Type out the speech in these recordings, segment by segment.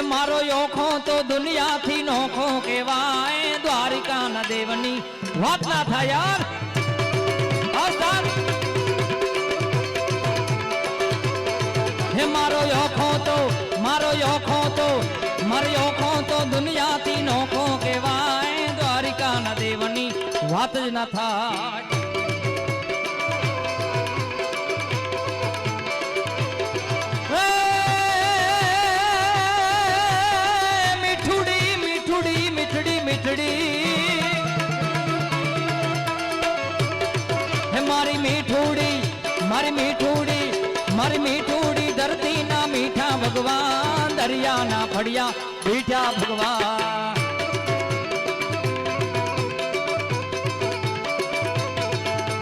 હે મારો યોખો તો દુનિયાથી નોખો કેવાય દ્વારિકા ના દેવની વાત ના થાય યાર. હે મારો યોખો તો, મારો યોખો તો, મારો યોખો તો દુનિયાથી નોખો કેવાય દ્વારિકા ના દેવની વાત જ ના થાય મારી મીઠુડી મારી મીઠુડી ધરતી ના મીઠા ભગવાન દરિયા ના ફળિયા મીઠા ભગવાન.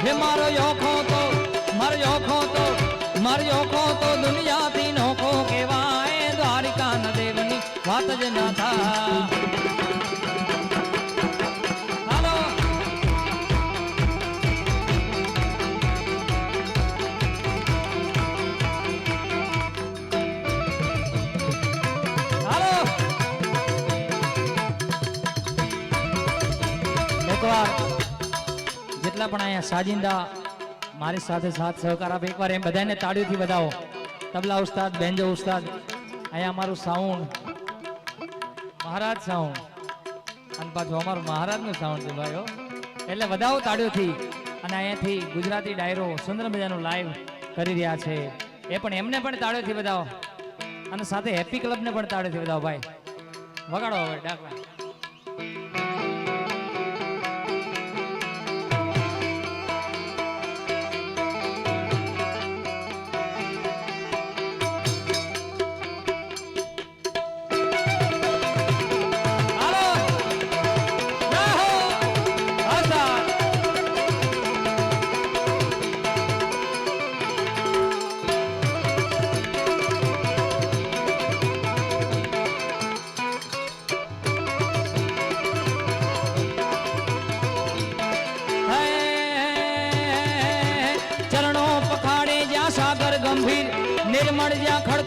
હે મારો યોખો તો, મારો યોખો તો, મારો યોખો તો દુનિયાથી નોખો કેવાય દ્વારિકા દેવની વાત જ ના થા એકવાર જેટલા પણ અહીંયા સાજિંદા મારી સાથે સાથ સહકાર આપે, એકવાર એમ બધાને તાળીઓથી વધાવો. તબલા ઉસ્તાદ, બેન્જો ઉસ્તાદ, અહીંયા અમારું સાઉન્ડ મહારાજ સાઉન્ડ અને પાછું અમારું મહારાજનું સાઉન્ડ છે ભાઈઓ. એટલે વધાવો તાળીઓથી. અને અહીંયાથી ગુજરાતી ડાયરો સુંદર મજાનું લાઈવ કરી રહ્યા છે. એ પણ એમને પણ તાળીઓથી વધાવો. અને સાથે હેપી ક્લબને પણ તાળીઓથી વધાવો ભાઈ. વગાડો હવે, ડાકલા.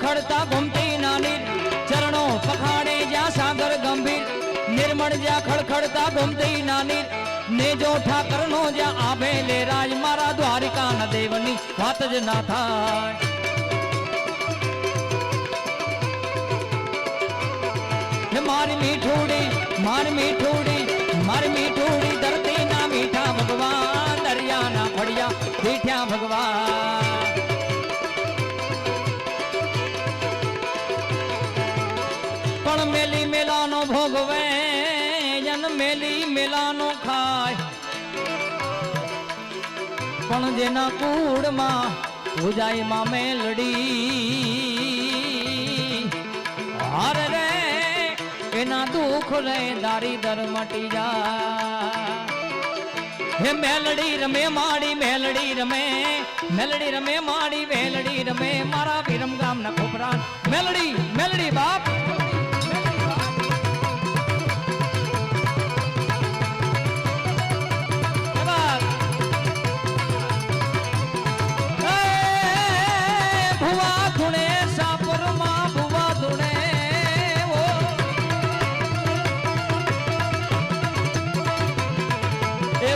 ખડખડતા ઘૂમતી નાની ચરણો પખાડે જ્યાં સાગર ગંભીર, નિર્મળ જ્યાં ખડખડતા ઘૂમતી નાની, ને જો ઠાકર નો જ્યાં આભે લે રાજ, મારા દ્વારિકા ન દેવની વાત જ ના થાય. મારી મીઠુડી મારી મીઠુડી મારી મીઠુડી પણ જેના કુળમાં પૂજાયમાં મેલડી. હાર રે, એના દુઃખ રે દારી દર મટી જા હે મેલડી રમે, માડી મેલડી રમે મેલડી રમે, માડી મેલડી રમે, મારા વિરમ ગામ ના ખોપરા. મેલડી મેલડી બાપ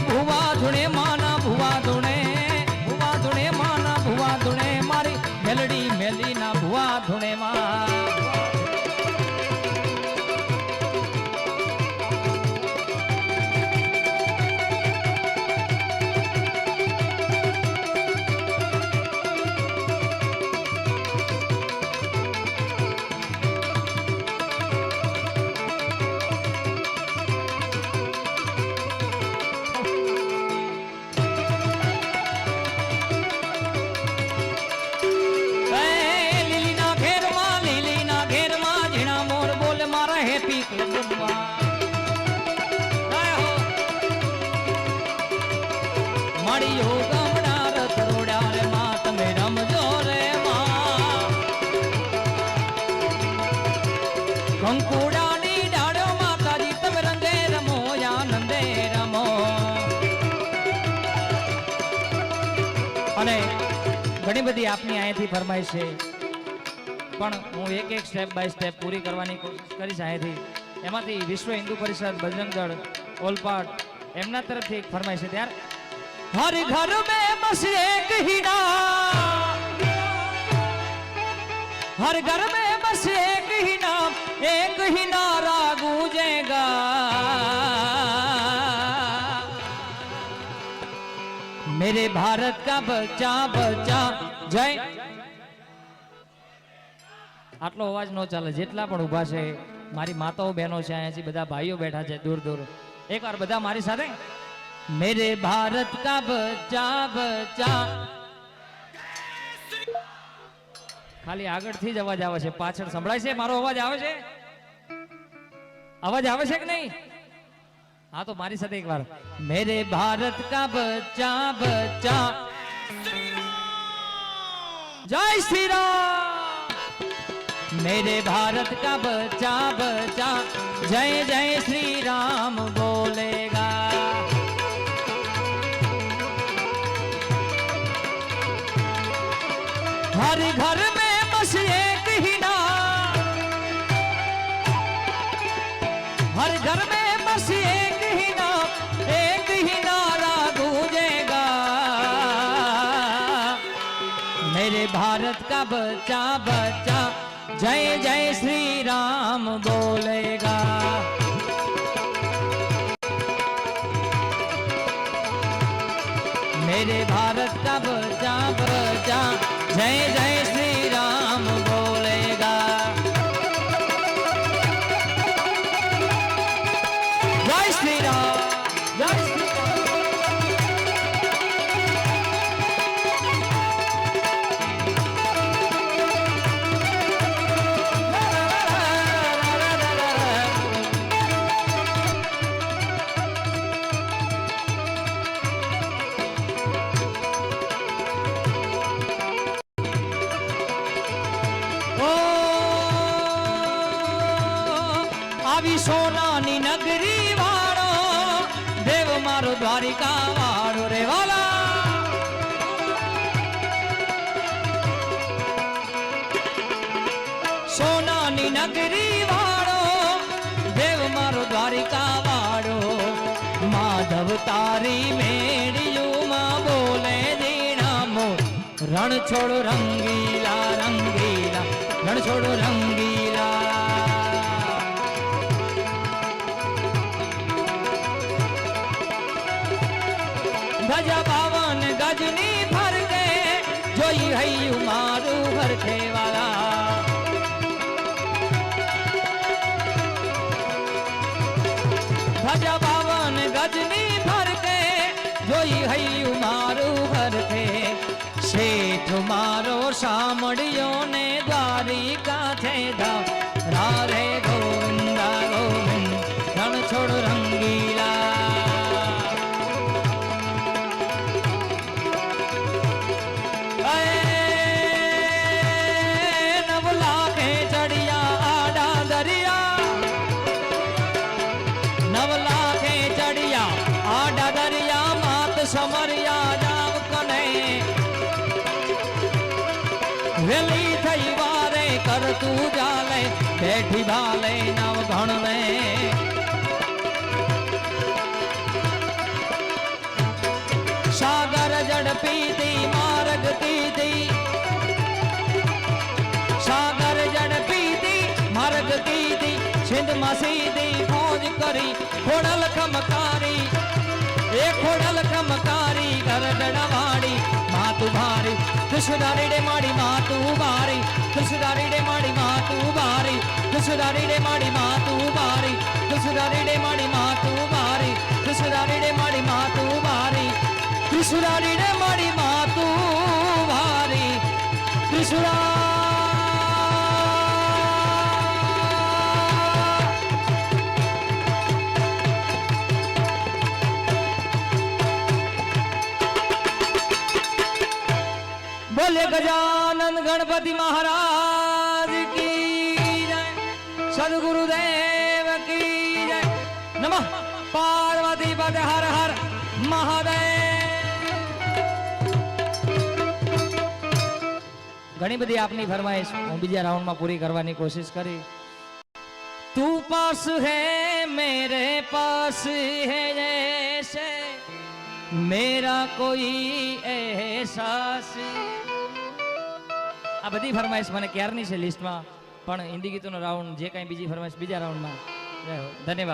ભુવા ધૂણે માના ઘણી બધી આપની અહીંયાથી ફરમાય છે. પણ હું એક એક સ્ટેપ બાય સ્ટેપ પૂરી કરવાની કોશિશ કરીશ અહીંયાથી એમાંથી વિશ્વ હિન્દુ પરિષદ બજરંગ દળ ઓલપાટ એમના તરફથી એક ફરમાય છે. ત્યાર હર ઘર મે બસ એક હર ઘર મે મસે એક ही नाम एक ही नारा गूंजेगा मेरे भारत का बच्चा बच्चा जय આટલો અવાજ ન ચાલે જેટલા પણ ઊભા છે મારી માતાઓ બહેનો છે અહીંયાથી બધા ભાઈઓ બેઠા છે દૂર દૂર એકવાર બધા મારી સાથે મેરે ભારત કા બચ્ચા બચ્ચા ખાલી આગળથી જ અવાજ આવે છે પાછળ સંભળાય છે મારો અવાજ આવે છે અવાજ આવે છે કે નહીં હા તો મારી સાથે એકવાર મેરે ભારત કા બચ્ચા બચ્ચા જય શ્રી રામ मेरे भारत का बच्चा बच्चा जय जय श्री राम बोलेगा हर घर में घर में बस एक ही नाम एक ही नारा गूंजेगा। मेरे भारत का बच्चा बच्चा, जय जय श्री राम बोलेगा। मेरे भारत का बच्चा बच्चा, जय जय સોનાની નગરી વાળો, દેવ મારો દ્વારિકા વાળો રે વાલા. સોનાની નગરી વાળો, દેવ મારો દ્વારિકા વાળો, માધવ તારી મેળિયું માં બોલે દીણા મોર. રણ છોડો રંગીલા રંગીલા રણ છોડો રંગીલા ગજા પાવન ગજની ફરકે જોઈ હૈયું મારું ઘર ખેવાલા. ગજા પાવન ગજની ફરકે જોઈ હૈયું મારું ઘર શેઠ મારો સાંભળ્યો ને દ્વારિકા છે ધામ. વેલી થઈ વારે કરતું જાલે, બેઠી ભાલે નવ ઘણવે સાગર ઝડપી દી માર્ગ કીધી. સાગર ઝડપી દી માર્ગ કીધી. સિંધમાં સીધી ફોજ કરી, ખોડલ ખમકારી. એ ખોડલ ખમકારી ગરદડવાડી માતુ ભારી કૃષ્ણદારી ડે માડી માતુ ભારી કૃષ્ણદારી ડે માડી માતુ ભારી કૃષ્ણદારી ડે માડી માતુ ભારી કૃષ્ણદારી ડે માડી માતુ ભારી કૃષ્ણદારી ડે માડી માતુ ભારી કૃષ્ણદારી ડે માડી માતુ ભારી કૃષ્ણ બોલે ગજાનંદ ગણપતિ મહારાજ કી જય, સદગુરુદેવ કી જય. નમઃ. પાર્વતી પદ હર હર મહાદેવ. ઘણી બધી આપની ફરમાઈશ હું બીજા રાઉન્ડમાં પૂરી કરવાની કોશિશ કરી. તું પાસ હે, મેરે પાસ હે જૈસે મેરા કોઈ એહસાસ આ બધી ફરમાઈશ મને ક્યારની છે લિસ્ટમાં પણ હિન્દી ગીતોનો રાઉન્ડ જે કાંઈ બીજી ફરમાઈશ બીજા રાઉન્ડમાં ધન્યવાદ.